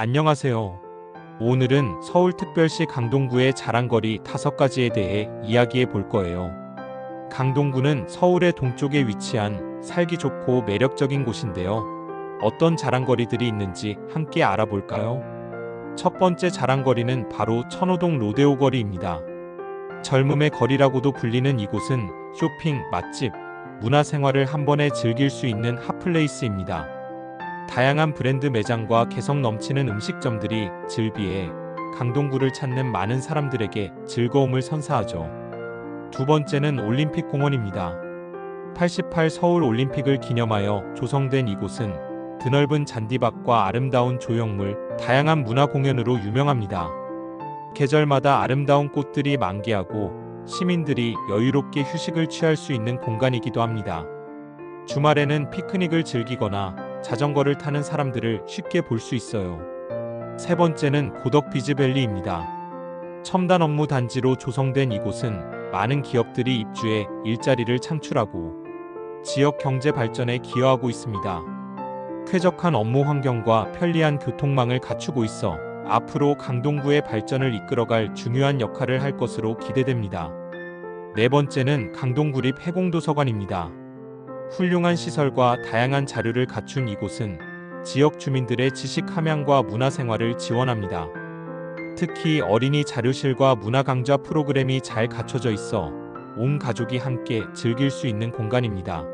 안녕하세요. 오늘은 서울특별시 강동구의 자랑거리 다섯 가지에 대해 이야기해 볼 거예요. 강동구는 서울의 동쪽에 위치한 살기 좋고 매력적인 곳인데요. 어떤 자랑거리들이 있는지 함께 알아볼까요? 첫 번째 자랑거리는 바로 천호동 로데오 거리입니다. 젊음의 거리라고도 불리는 이곳은 쇼핑, 맛집, 문화생활을 한 번에 즐길 수 있는 핫플레이스입니다. 다양한 브랜드 매장과 개성 넘치는 음식점들이 즐비해 강동구를 찾는 많은 사람들에게 즐거움을 선사하죠. 두 번째는 올림픽 공원입니다. 88 서울 올림픽을 기념하여 조성된 이곳은 드넓은 잔디밭과 아름다운 조형물, 다양한 문화 공연으로 유명합니다. 계절마다 아름다운 꽃들이 만개하고 시민들이 여유롭게 휴식을 취할 수 있는 공간이기도 합니다. 주말에는 피크닉을 즐기거나 자전거를 타는 사람들을 쉽게 볼 수 있어요. 세 번째는 고덕 비즈밸리입니다. 첨단 업무 단지로 조성된 이곳은 많은 기업들이 입주해 일자리를 창출하고 지역 경제 발전에 기여하고 있습니다. 쾌적한 업무 환경과 편리한 교통망을 갖추고 있어 앞으로 강동구의 발전을 이끌어갈 중요한 역할을 할 것으로 기대됩니다. 네 번째는 강동구립 해공도서관입니다. 훌륭한 시설과 다양한 자료를 갖춘 이곳은 지역 주민들의 지식 함양과 문화 생활을 지원합니다. 특히 어린이 자료실과 문화 강좌 프로그램이 잘 갖춰져 있어 온 가족이 함께 즐길 수 있는 공간입니다.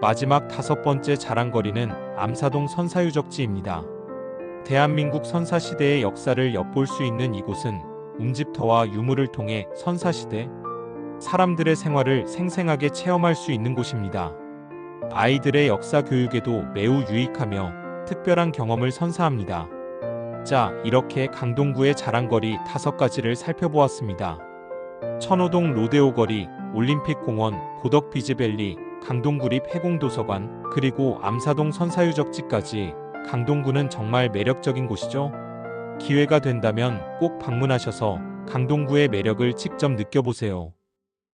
마지막 다섯 번째 자랑거리는 암사동 선사유적지입니다. 대한민국 선사시대의 역사를 엿볼 수 있는 이곳은 움집터와 유물을 통해 선사시대 사람들의 생활을 생생하게 체험할 수 있는 곳입니다. 아이들의 역사 교육에도 매우 유익하며 특별한 경험을 선사합니다. 자, 이렇게 강동구의 자랑거리 다섯 가지를 살펴보았습니다. 천호동 로데오 거리, 올림픽 공원, 고덕 비즈밸리, 강동구립 해공도서관, 그리고 암사동 선사유적지까지 강동구는 정말 매력적인 곳이죠. 기회가 된다면 꼭 방문하셔서 강동구의 매력을 직접 느껴보세요.